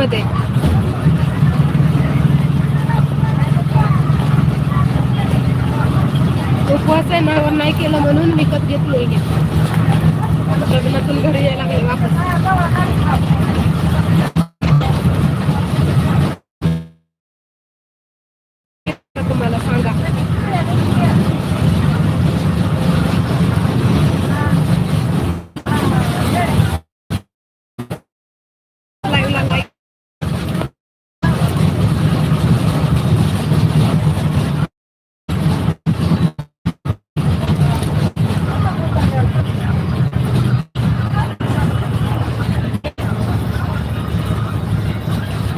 मध्ये. उपवास आहे ना नाही केलं म्हणून विकत घेतलोय लग्नातून घरी यायला लागले वापस तुम्हाला सांगा लाईव्हला लाईक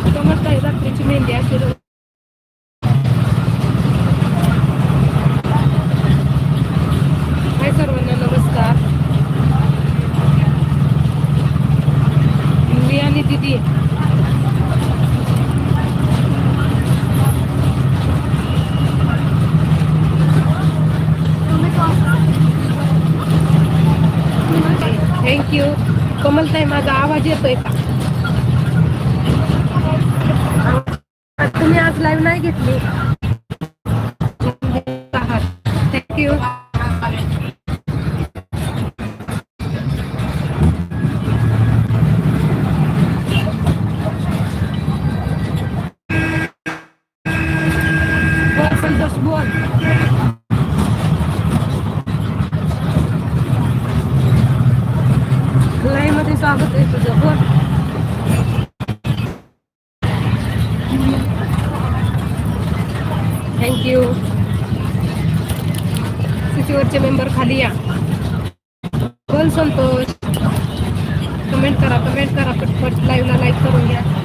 समजताय रात्रीची मेहंदी अशी रोज हाय सर्वांना नमस्कार मी आणि दिदी. थँक्यू कमलताई माझा आवाज येतोय का? तुम्ही आज लाईव्ह नाही घेतली. थँक्यू बोल संतोष बोल लाईव्हमध्ये स्वागत आहे तुझं बोल थँक्यू सिटीवरचे मेंबर खाली या. बोल संतोष. कमेंट करा कमेंट करा. पटपट लाईव्हला लाईक करून घ्या.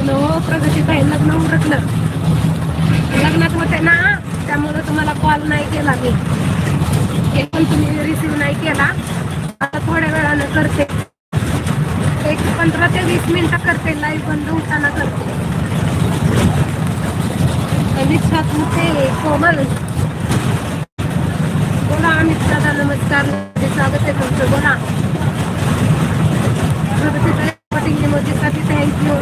लग्न हो प्रगती काही लग्न उरकलं लग्नात होते ना त्यामुळे तुम्हाला कॉल नाही केला मी. एक पण तुम्ही रिसीव नाही केला. आता थोड्या वेळानं करते. एक पंधरा ते वीस मिनिटं करते लाईव्ह बंद होताना करते. अमित सातपुते कोमल? बोला अमित दादा नमस्कार. स्वागत आहे तुमचं. बोला. प्रगतीताई मोदीसाठी थँक्यू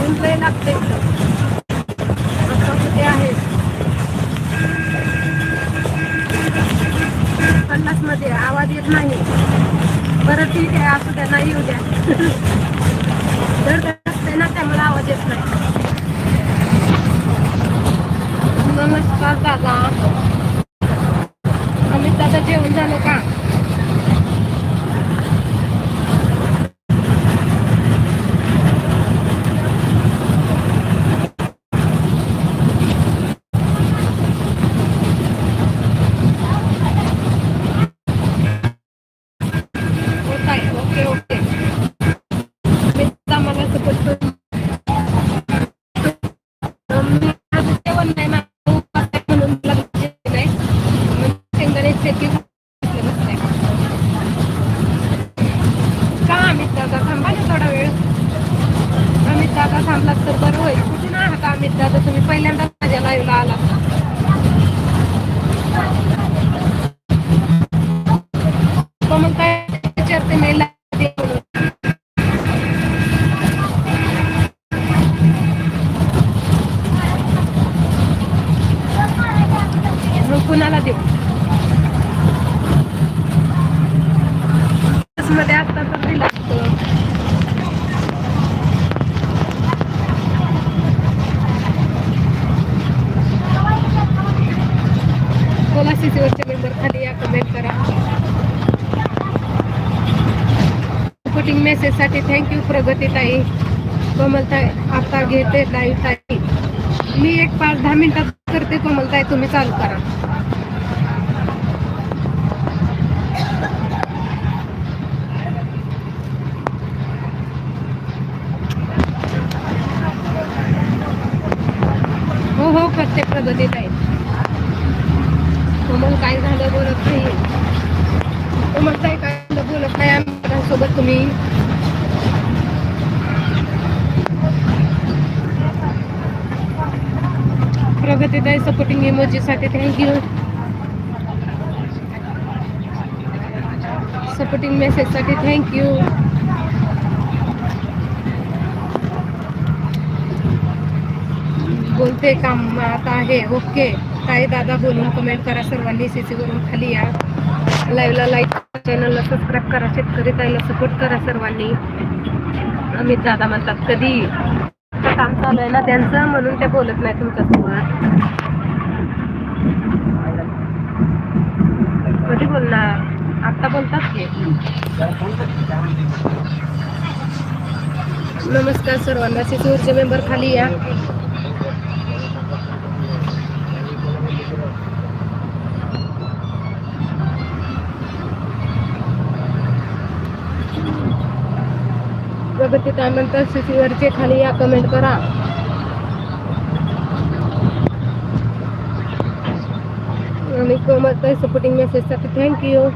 ऊन लय लागते आता कुठे आहे पन्नासमध्ये आवाज येत नाही बरं ठीक आहे असू द्या नाही येऊ द्या दर असते ना त्यामुळे आवाज येत नाही नमस्कार दादा अमित दादा जेवण झालं का होत आहे ओके ओके अमित मला सपोर्ट करून मी आज जेवण नाही माझा उपवास आहे म्हणून मला जेवण नाही मग शेंगदाण्याचे शेती घातले बसले. का अमित दादा थांबा ना थोडा वेळ अमित दादा थांबलात तर बरं होईल कुठे ना आहात अमित दादा तुम्ही पहिल्यांदाच माझ्या लाईव्हला आला दिवस नंबर खाली या कमेंट करा. सपोर्टिंग मेसेजसाठी थँक्यू प्रगतीताई. कोमलताई आता घेते लाईव्ह ताई. मी एक पाच दहा मिनिटात करते कोमलताई तुम्ही चालू करा. हो हो करते प्रगतीताई. कोमल काय झालं बोलत नाही तुम्ही? प्रगतीताई सपोर्टिंग थँक्यू सपोर्टिंग मेसेजसाठी थँक्यू बोलते काम आता आहे ओके ताई दादा बोलून कमेंट करा. सर्वांनी सी वरून खाली या. लाईव्हला लाईक चॅनलला सबस्क्राईब करा शेतकरी ताईला सपोर्ट करा सर्वांनी. अमित दादा म्हणतात कधी काम चालू आहे ना त्यांचं? म्हणून ते बोलत नाही तुमच्यासोबत कधी बोलणार? आता बोलतात की. नमस्कार सर्वांना. सिसूरचे मेंबर खाली या. प्रगती काय म्हणतात सीसीवरचे खाली या कमेंट करा. आणि कमत सपोर्टिंग मेसेजसाठी थँक्यू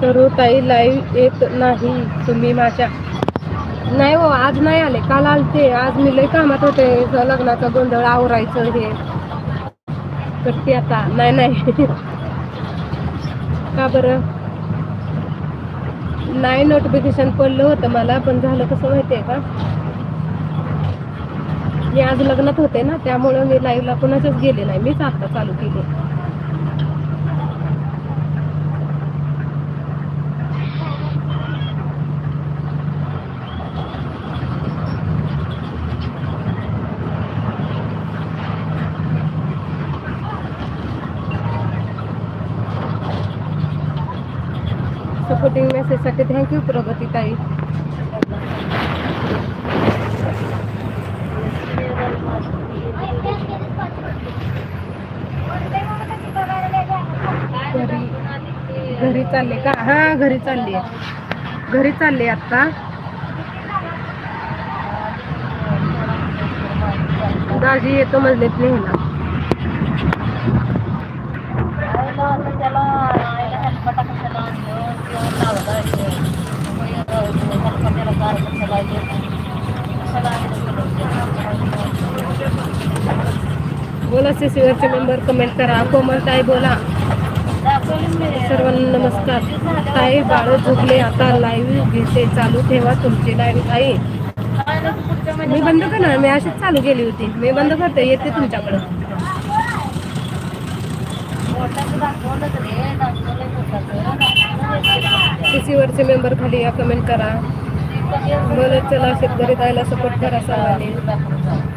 सर्व ताई लाईव्ह येत नाही. तुम्ही माझ्या नाही हो आज नाही आले. काल आलते. आज मी लय कामात होते. लग्नाचा गोंधळ आवरायचं हे. करते आता. नाही नाही. का बरं? नाही नोटिफिकेशन पडलं होतं मला पण झालं कसं माहितीये का? मी आज लग्नात होते ना त्यामुळे मी लाईव्हला कोणाच्याच गेले नाही. मीच आता चालू केली. सपोर्टिंग मेसेजसाठी थँक्यू प्रगती ताई. घरी घरी चालले का? हा घरी चालली घरी चालले आता. दाजी येतो म्हणलेत नेहला बोला सीसीवरचे मेंबर कमेंट करा. कोमल ताई बोला. सर्वांना नमस्कार. ताई बाळ झोपले. आता लाईव्ह घेते. चालू ठेवा तुमची लाईव्ह ताई मी बंद करणार? मी अशीच चालू केली होती. मी बंद करते. येते तुमच्याकडं. सीसीवरचे मेंबर खाली या कमेंट करा. बोलत चला. शेतकरी ताईला सपोर्ट करा सर्वांनी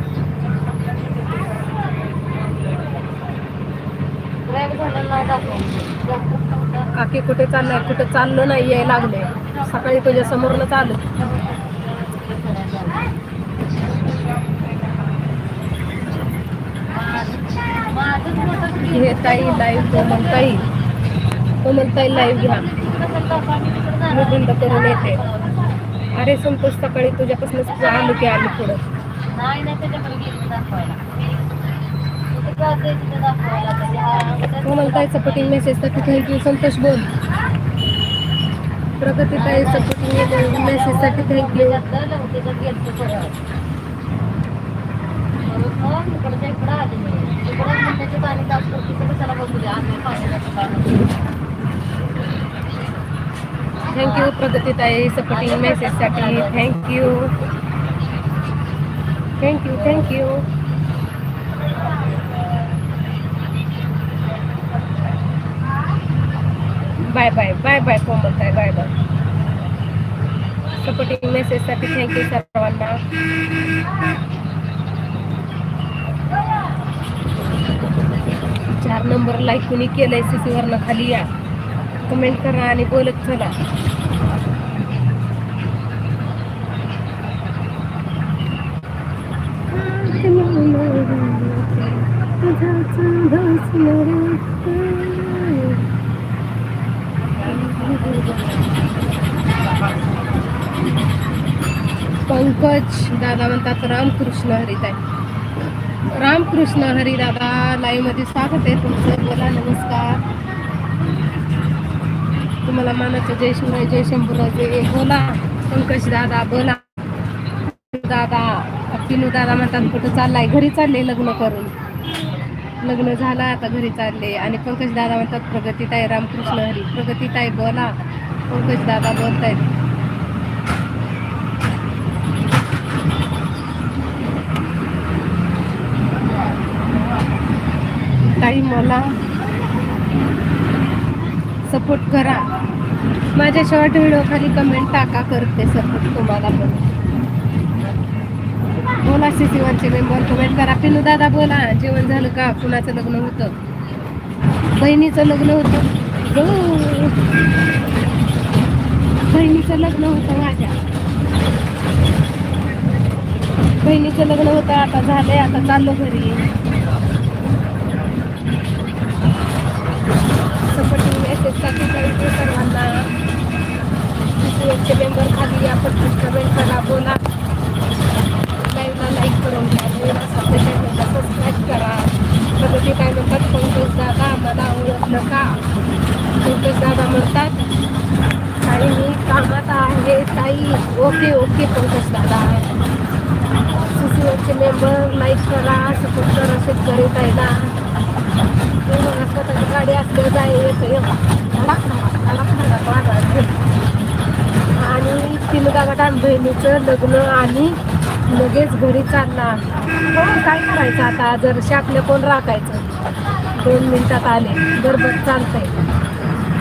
काकी कुठे चाललाय? कुठे चाललो नाही याय लागले. सकाळी तुझ्या समोरनं चालू हे ताई लाईव्ह कोमलताई. ताई ताई लाईव्ह घ्या. मी बंद करून येते. अरे संतोष सकाळी तुझ्यापासूनच आलो की आलो पुढं. कोमल ताई सपोर्टिंग मेसेज साठी थँक्यू संतोष बोल. प्रगती ताई सपोर्टिंग मेसेज साठी thank you thank you Pragati ताई सपोर्टिंग मेसेज साठी thank you thank you thank you bye bye bye bye कोमलताई bye bye. Supporting मेसेजसाठी थँक्यू सर्वांना. चार नंबर लाईक कुणी केलंय सीसीवरनं खाली या. कमेंट करा आणि बोलत चला. पंकज दादा म्हणतात रामकृष्ण हरिताई रामकृष्ण हरी दादा लाईव्हमध्ये स्वागत आहे तुमचं. बोला नमस्कार. तुम्हाला मानाचं जय शिवराय जय शंभूराजे. बोला पंकज दादा बोला. दादा पिनू दादा म्हणतात कुठं चाललाय? घरी चालले लग्न करून. लग्न झालं आता घरी चालले. आणि पंकज दादा म्हणतात प्रगतीताई रामकृष्ण हरी. प्रगतीताई बोला. पंकज दादा बोलतायत. सकाळी मला सपोर्ट करा. माझ्या शॉर्ट व्हिडिओ खाली कमेंट टाका करते सपोर्ट तुम्हाला पण. बोला सी सी वनचे मेंबर कमेंट करा. पिनू दादा बोला जेवण झालं का? कुणाचं लग्न होतं? बहिणीचं लग्न होतं. हो. बहिणीचं लग्न होतं माझ्या. बहिणीचं लग्न होतं आता झालंय आता चाललो घरी सपोर्टिंग मेसेजसाठी थँक्यू सर्वांना चे मेंबर खाली आपण कमेंट करा बोला. लाईव्हला लाईक करून घ्या चॅनलला सबस्क्राईब करा प्रगती काय म्हणतात? पंकज दादा मला ओळखलं का पंकज दादा म्हणतात आणि मी कामात आहे ताई. ओके ओके पंकज दादा. सीसीवरचे मेंबर लाईक करा सपोर्ट करा शेतकरी ताईला. गाडी असल्यावर जाय येतं आणि तीन बहिणीचं लग्न आणि लगेच घरी चालला कोण हो, काय करायचं आता? जर आपल्या कोण राखायचं? दोन मिनिटात आले. गडबड चालतंय.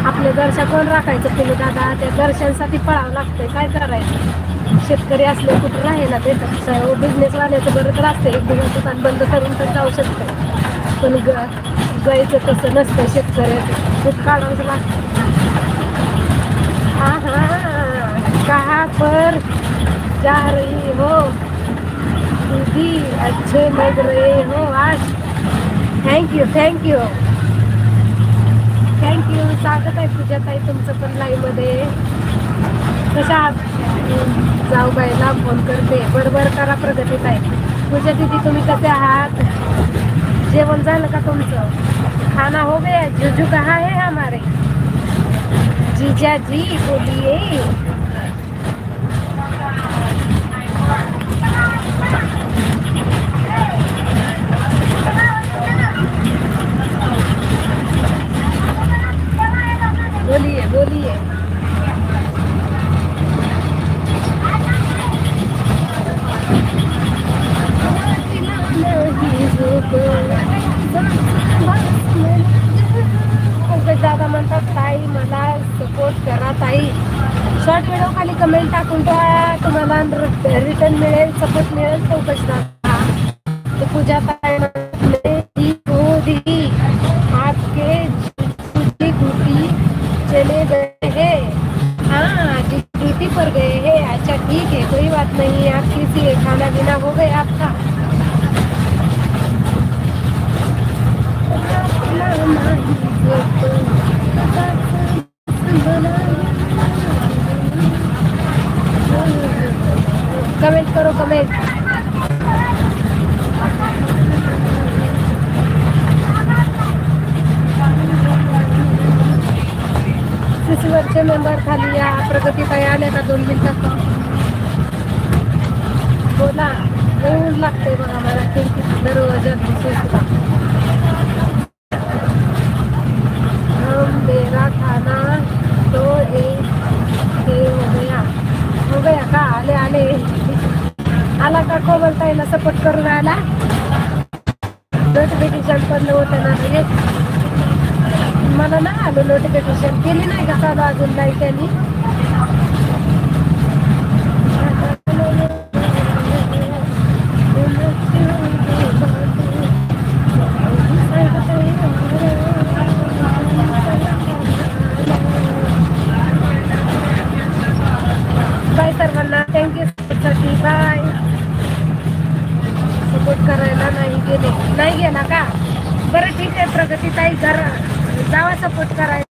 आपल्या घरच्या कोण राखायचं तिने दादा त्या घरच्यांसाठी पळावं लागतंय. काय करायचं? शेतकरी असले कुठं राहिला ते? बिझनेसवाल्याचं बरं तर असतं एक दिवस दुकान बंद करून तर जाऊ शकतं पण ग गायचं तसं नसतं शेतकऱ्याचं. दूध काढावंच लागतं हा कहा पर जा रही हो? दीदी अच्छे लग रहे हो आज. थँक्यू थँक्यू थँक्यू स्वागत आहे पूजा ताई तुमचं पण लाईव्हमध्ये कशा आहात? जाऊ बाईला फोन करते. बरोबर करा प्रगतीत आहे पूजा दीदी तुम्ही कसे आहात? जेवण झालं का तुमचं? खाना हो गया जुजू कहाँ है हमारे? जीजा जी बोलिए। बोलिए बोलिए। कमेंट टाकून तुम्हाला रिटर्न मिळेल सपोर्ट मिळेल दादा तो पूजा ताई म्हणते, हो गए पर गए हैं. अच्छा ठीक है कोई बात नहीं खाना पीना हो गया आपका. कमेंट करो कमेंट शिशुवरचे मेंबर खाली या. प्रगती काही आल्या का दोन मिनिटात. बोला. येऊन लागते बघा मला. खिडकी दरवाजा दिसत हम मेरा खाना तो एक हे हो गया हो गया का आले आले आला का कोमल ताईला झाला नोटिफिकेशन पण होतं ना मला नाही आलं नोटिफिकेशन केली नाही का चालू अजून नाही त्यांनी? सपोर्ट करायचा.